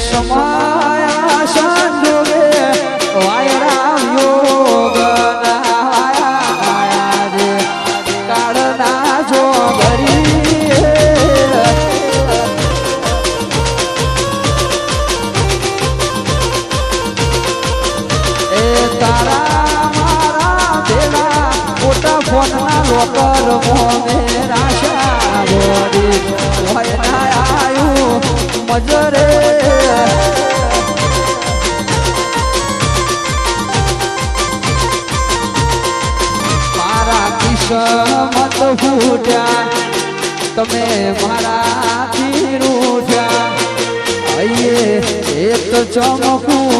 સમાયા સંજોગે વાયરા યોગ નાયા રે કાળના જોગરી એ તારા મારા ભેગા મોટા ફોનના લોકર મોને રાશા ગોરી હોય ના આયુ, મજરે તમે મારાથી રૂઠ્યા. અયે એક ચમ ફૂટ્યા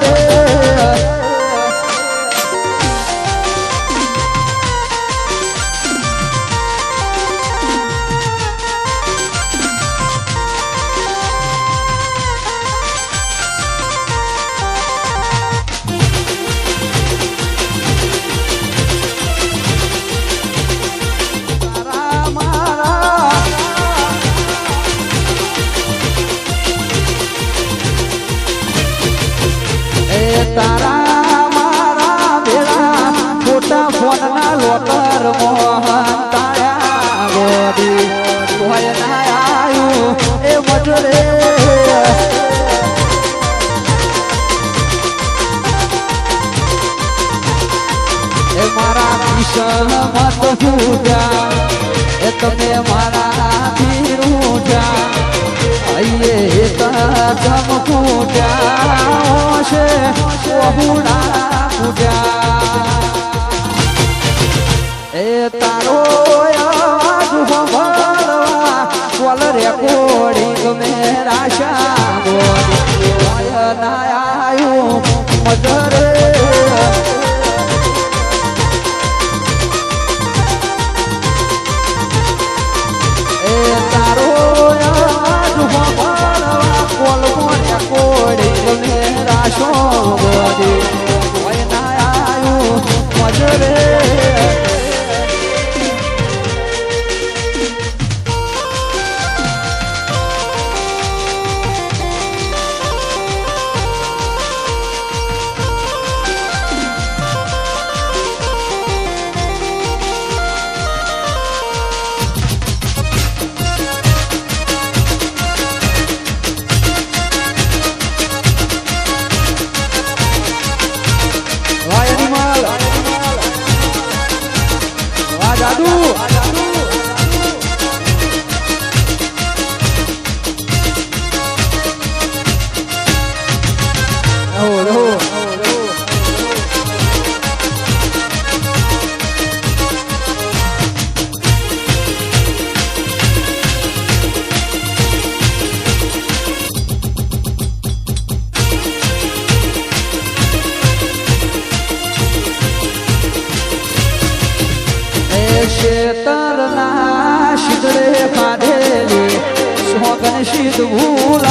તારા મારા ભેળા મોટા ફોનના લોકર મોહન તાળ્યા ગોડી જમ છે બહુડા ફૂટ્યા એ તારો અવાજ હોંભળવા કોલ રે કોડી ગમે મજરે એ શેતરના શિદરે ખાધેલી સોગન શીત ભૂલાય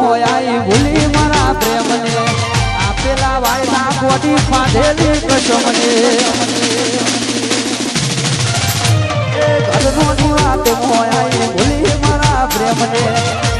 ખોયાઈ ભૂલી મારા પ્રેમને. આપેલા વાયદા ખોટી ફાંધેલી કસમને. ઘરનો જીવાત મોયાઈ ભૂલી મારા પ્રેમને.